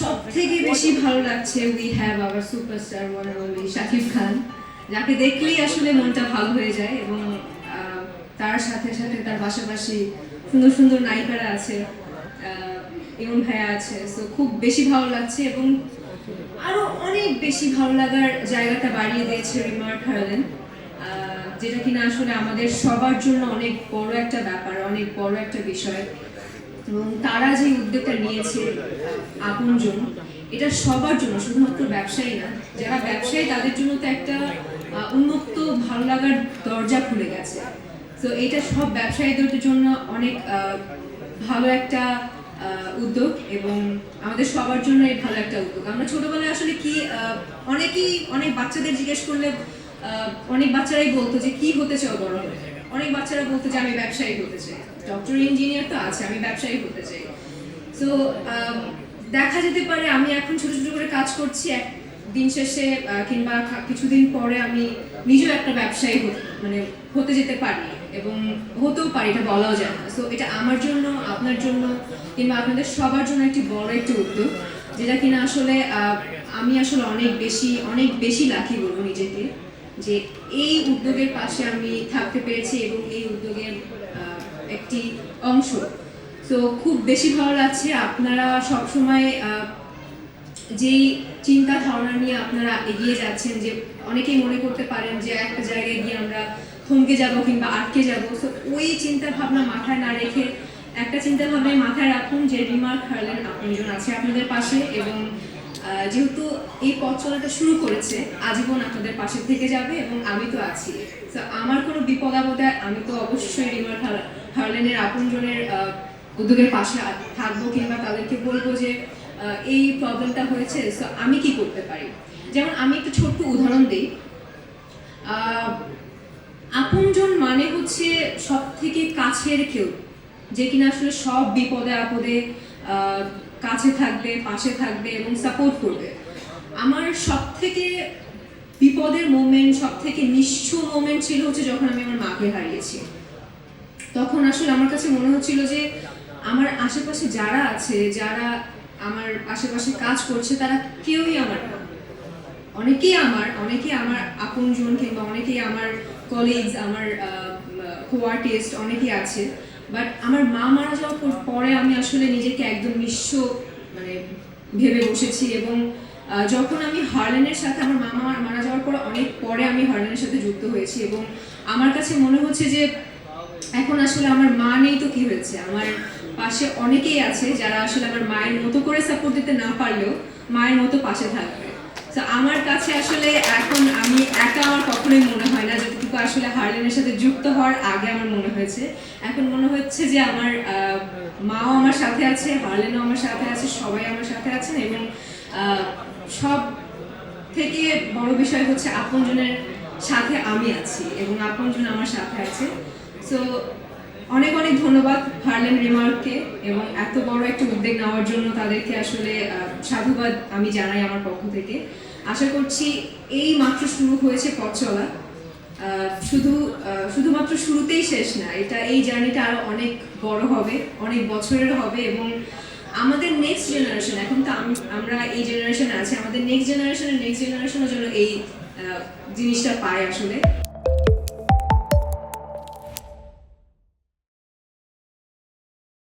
সব থেকে বেশি ভালো লাগছে we have our superstar one only Shakib Khan, যাকে দেখলেই আসলে মনটা ভালো হয়ে যায় এবং তার সাথে সাথে তার পাশাপাশি সুন্দর সুন্দর নায়িকারা আছে ইমন ভাইয়া আছে সো খুব বেশি ভালো লাগছে এবং আরও অনেক বেশি ভালো লাগার জায়গাটা বাড়িয়ে দিয়েছে রিমার্ক হারলেন যেটা কিনা আসলে আমাদের সবার জন্য অনেক বড় একটা ব্যাপার, অনেক বড় একটা বিষয়। এবং তারা যে উদ্যোগটা নিয়েছে আপনজন, এটা সবার জন্য, শুধুমাত্র ব্যবসায়ী না, যারা ব্যবসায়ী, তাদের জন্য তো একটা উন্মুক্ত, ভালো লাগার দরজা খুলে গেছে। তো এটা সব ব্যবসায়ীদের জন্য অনেক ভালো একটা উদ্যোগ এবং আমাদের সবার জন্য এই ভালো একটা উদ্যোগ। আমরা ছোটবেলায় আসলে কি অনেকেই অনেক বাচ্চাদের জিজ্ঞেস করলে অনেক বাচ্চারাই বলতো যে, কি হতে চাও বড় হলে অনেক বাচ্চারা বলতো যে আমি ব্যবসায়ী হতে চাই। ডক্টর ইঞ্জিনিয়ার তো আছে, আমি ব্যবসায়ী হতে চাই। তো দেখা যেতে পারে আমি এখন ছোট ছোট করে কাজ করছি, এক দিন শেষে কিংবা কিছুদিন পরে আমি নিজেও একটা ব্যবসায়ী মানে হতে যেতে পারি এবং হতেও পারি, এটা বলাও যায় না। সো এটা আমার জন্য, আপনার জন্য, কিংবা আপনাদের সবার জন্য একটি বড় একটি উদ্যোগ, যেটা কিনা আসলে আমি আসলে অনেক বেশি অনেক বেশি লাকি বলব নিজেকে। যে এই উদ্যোগের পাশে আমি থাকতে পেরেছি এবং এই উদ্যোগের একটি অংশ। তো খুব বেশি ভালো লাগছে আপনারা সবসময় যেই চিন্তা ধারণা নিয়ে আপনারা এগিয়ে যাচ্ছেন যে অনেকেই মনে করতে পারেন যে একটা জায়গায় গিয়ে আমরা থমকে যাব কিংবা আটকে যাব তো ওই চিন্তা ভাবনা মাথায় না রেখে একটা চিন্তা ভাবনায় মাথায় রাখুন যে রিমার্ক হারলেন আপনজন আছে আপনাদের পাশে এবং যেহেতু এই পথ চলাটা শুরু করেছে, আজীবন আপনাদের পাশে থেকে যাবে এবং আমি তো আছি। তো আমার কোনো বিপদ আপদে আমি তো অবশ্যই রিমার্ক হার- হারলেনের আপনজনের উদ্যোগের পাশে থাকব কিংবা তাদেরকে বলব যে এই প্রবলেমটা হয়েছে সো আমি কি করতে পারি? যেমন আমি একটা ছোট্ট উদাহরণ দিই। আপনজন মানে হচ্ছে সব থেকে কাছের কেউ, যে কিনা আসলে সব বিপদে আপদে কাছে থাকবে, পাশে থাকবে এবং সাপোর্ট করবে। আমার সব থেকে বিপদের মোমেন্ট সব থেকে নিঃস্ব মোমেন্ট ছিল হচ্ছে যখন আমি আমার মাকে হারিয়েছি। তখন আসলে আমার কাছে মনে হচ্ছিল যে আমার আশেপাশে যারা আছে, যারা আমার আশেপাশে কাজ করছে, তারা কেউই আমার না। অনেকেই আমার অনেকেই আমার আপনজন কিংবা অনেকেই আমার কলিগস আমার কো আর্টিস্ট অনেকেই আছে। বাট আমার মা মারা যাওয়ার পরে আমি আসলে নিজেকে একদম নিঃস্ব মানে ভেবে বসেছি এবং যখন আমি হার্লেনের সাথে আমার মা মারা যাওয়ার পরে অনেক পরে আমি হার্লেনের সাথে যুক্ত হয়েছি এবং আমার কাছে মনে হচ্ছে যে, এখন আসলে আমার মা নেই তো কি হয়েছে? আমার পাশে অনেকেই আছে যারা আসলে আমার মায়ের মতো করে সাপোর্ট দিতে না পারলেও মায়ের মতো পাশে থাকবে। তো আমার কাছে আসলে এখন আমি একা আমার কখনোই মনে হয় আসলে হার্লেনের সাথে যুক্ত হওয়ার আগে আমার মনে হয়েছে। এখন মনে হচ্ছে যে আমার মাও আমার সাথে আছে, হার্লেনও আমার সাথে আছে, সবাই আমার সাথে আছেন এবং সব থেকে বড় বিষয় হচ্ছে আপনজনের সাথে আমি আছি এবং আপনজন আমার সাথে আছে। সো অনেক অনেক ধন্যবাদ হার্লেন রিমার্ককে এবং এত বড় একটা উদ্যোগ নেওয়ার জন্য তাদেরকে আসলে সাধুবাদ আমি জানাই আমার পক্ষ থেকে। আশা করছি এই মাত্র শুরু হয়েছে পথ চলা। শুধু শুধুমাত্র শুরুতেই শেষ না, এটা এই জার্নিটা আরও অনেক বড় হবে, অনেক বছরের হবে এবং আমাদের নেক্সট জেনারেশন এখন তো আমরা এই জেনারেশনে আছি, আমাদের নেক্সট জেনারেশনের নেক্সট জেনারেশনের জন্য এই জিনিসটা পায় আসলে।